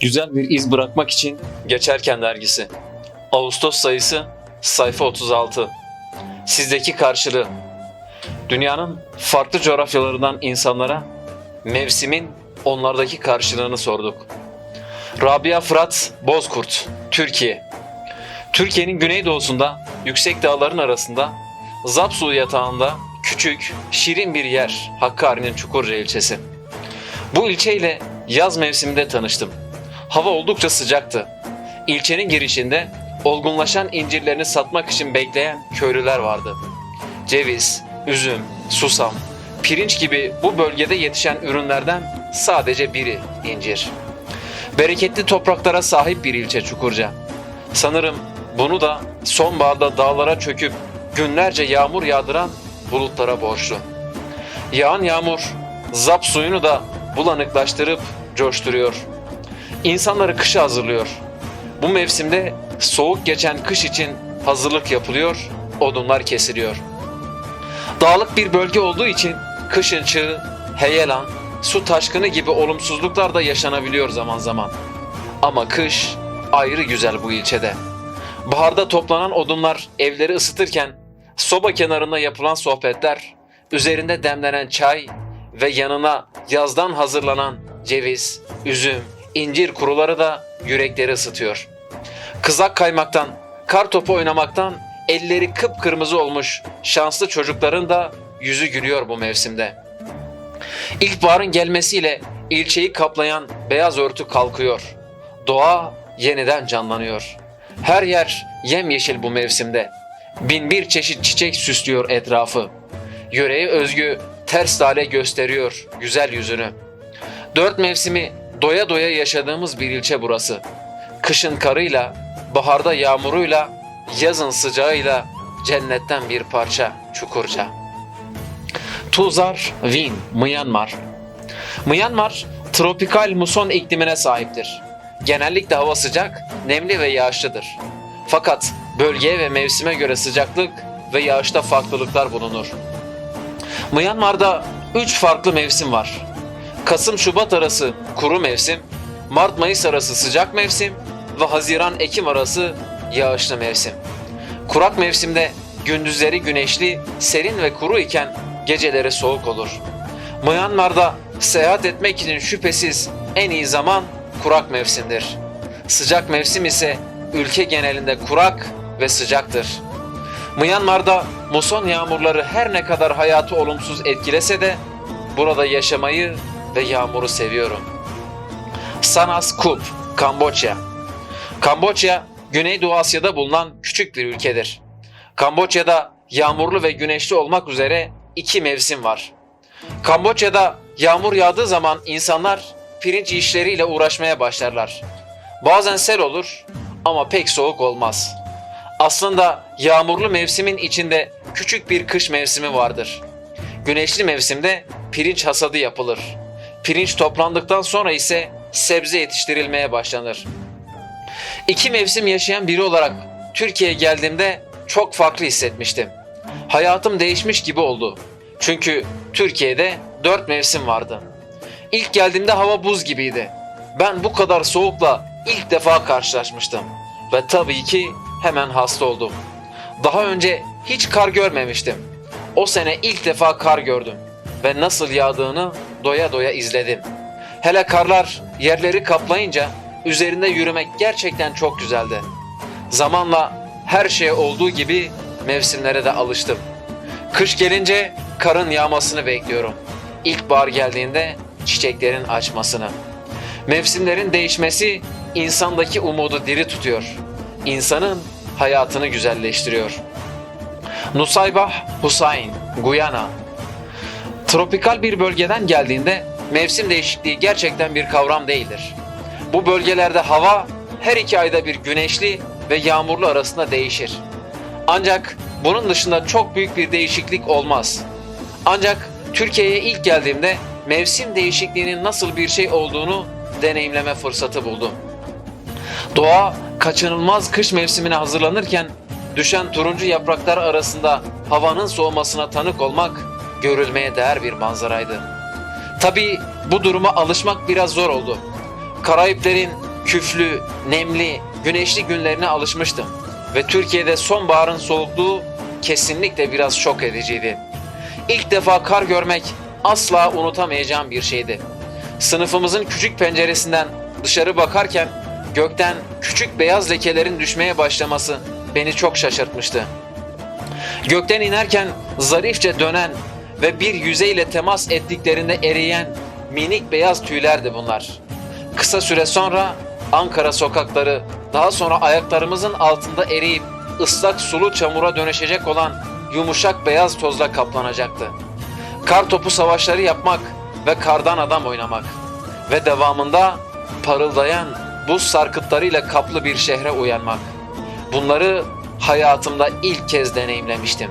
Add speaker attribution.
Speaker 1: Güzel bir iz bırakmak için Geçerken dergisi. Ağustos sayısı sayfa 36. Sizdeki karşılığı. Dünyanın farklı coğrafyalarından insanlara mevsimin onlardaki karşılığını sorduk. Rabia Fırat Bozkurt, Türkiye. Türkiye'nin güneydoğusunda, yüksek dağların arasında, Zapsu yatağında küçük, şirin bir yer Hakkari'nin Çukurca ilçesi. Bu ilçeyle yaz mevsiminde tanıştım. Hava oldukça sıcaktı. İlçenin girişinde olgunlaşan incirlerini satmak için bekleyen köylüler vardı. Ceviz, üzüm, susam, pirinç gibi bu bölgede yetişen ürünlerden sadece biri incir. Bereketli topraklara sahip bir ilçe Çukurca. Sanırım bunu da sonbaharda dağlara çöküp günlerce yağmur yağdıran bulutlara borçlu. Yağan yağmur zap suyunu da bulanıklaştırıp coşturuyor. İnsanları kışa hazırlıyor. Bu mevsimde soğuk geçen kış için hazırlık yapılıyor, odunlar kesiliyor. Dağlık bir bölge olduğu için kışın çığ, heyelan, su taşkını gibi olumsuzluklar da yaşanabiliyor zaman zaman. Ama kış ayrı güzel bu ilçede. Baharda toplanan odunlar evleri ısıtırken soba kenarında yapılan sohbetler, üzerinde demlenen çay ve yanına yazdan hazırlanan ceviz, üzüm, incir kuruları da yürekleri ısıtıyor. Kızak kaymaktan, kar topu oynamaktan elleri kıpkırmızı olmuş şanslı çocukların da yüzü gülüyor bu mevsimde. İlkbaharın gelmesiyle ilçeyi kaplayan beyaz örtü kalkıyor. Doğa yeniden canlanıyor. Her yer yemyeşil bu mevsimde. Bin bir çeşit çiçek süslüyor etrafı. Yöreye özgü ters lale gösteriyor güzel yüzünü. Dört mevsimi doya doya yaşadığımız bir ilçe burası. Kışın karıyla, baharda yağmuruyla, yazın sıcağıyla cennetten bir parça Çukurca. Tuzar, Win, Myanmar. Myanmar, tropikal muson iklimine sahiptir. Genellikle hava sıcak, nemli ve yağışlıdır. Fakat bölgeye ve mevsime göre sıcaklık ve yağışta farklılıklar bulunur. Myanmar'da 3 farklı mevsim var. Kasım-Şubat arası kuru mevsim, Mart-Mayıs arası sıcak mevsim ve Haziran-Ekim arası yağışlı mevsim. Kurak mevsimde gündüzleri güneşli, serin ve kuru iken geceleri soğuk olur. Myanmar'da seyahat etmek için şüphesiz en iyi zaman kurak mevsimdir. Sıcak mevsim ise ülke genelinde kurak ve sıcaktır. Myanmar'da muson yağmurları her ne kadar hayatı olumsuz etkilese de burada yaşamayı ve yağmuru seviyorum. Sanas Kup, Kamboçya. Kamboçya, Güneydoğu Asya'da bulunan küçük bir ülkedir. Kamboçya'da yağmurlu ve güneşli olmak üzere iki mevsim var. Kamboçya'da yağmur yağdığı zaman insanlar pirinç işleriyle uğraşmaya başlarlar. Bazen sel olur ama pek soğuk olmaz. Aslında yağmurlu mevsimin içinde küçük bir kış mevsimi vardır. Güneşli mevsimde pirinç hasadı yapılır. Pirinç toplandıktan sonra ise sebze yetiştirilmeye başlanır. İki mevsim yaşayan biri olarak Türkiye'ye geldiğimde çok farklı hissetmiştim. Hayatım değişmiş gibi oldu. Çünkü Türkiye'de dört mevsim vardı. İlk geldiğimde hava buz gibiydi. Ben bu kadar soğukla ilk defa karşılaşmıştım. Ve tabii ki hemen hasta oldum. Daha önce hiç kar görmemiştim. O sene ilk defa kar gördüm ve nasıl yağdığını doya doya izledim. Hele karlar yerleri kaplayınca üzerinde yürümek gerçekten çok güzeldi. Zamanla her şeye olduğu gibi mevsimlere de alıştım. Kış gelince karın yağmasını bekliyorum. İlkbahar geldiğinde çiçeklerin açmasını. Mevsimlerin değişmesi insandaki umudu diri tutuyor. İnsanın hayatını güzelleştiriyor. Nusaybah Hüseyin, Guyana. Tropikal bir bölgeden geldiğinde mevsim değişikliği gerçekten bir kavram değildir. Bu bölgelerde hava her iki ayda bir güneşli ve yağmurlu arasında değişir. Ancak bunun dışında çok büyük bir değişiklik olmaz. Ancak Türkiye'ye ilk geldiğimde mevsim değişikliğinin nasıl bir şey olduğunu deneyimleme fırsatı buldum. Doğa kaçınılmaz kış mevsimine hazırlanırken düşen turuncu yapraklar arasında havanın soğumasına tanık olmak görülmeye değer bir manzaraydı. Tabii bu duruma alışmak biraz zor oldu. Karayiplerin küflü, nemli, güneşli günlerine alışmıştım ve Türkiye'de sonbaharın soğukluğu kesinlikle biraz şok ediciydi. İlk defa kar görmek asla unutamayacağım bir şeydi. Sınıfımızın küçük penceresinden dışarı bakarken gökten küçük beyaz lekelerin düşmeye başlaması beni çok şaşırtmıştı. Gökten inerken zarifçe dönen ve bir yüzeyle temas ettiklerinde eriyen minik beyaz tüylerdi bunlar. Kısa süre sonra Ankara sokakları daha sonra ayaklarımızın altında eriyip ıslak sulu çamura dönüşecek olan yumuşak beyaz tozla kaplanacaktı. Kar topu savaşları yapmak ve kardan adam oynamak ve devamında parıldayan buz sarkıtlarıyla kaplı bir şehre uyanmak. Bunları hayatımda ilk kez deneyimlemiştim.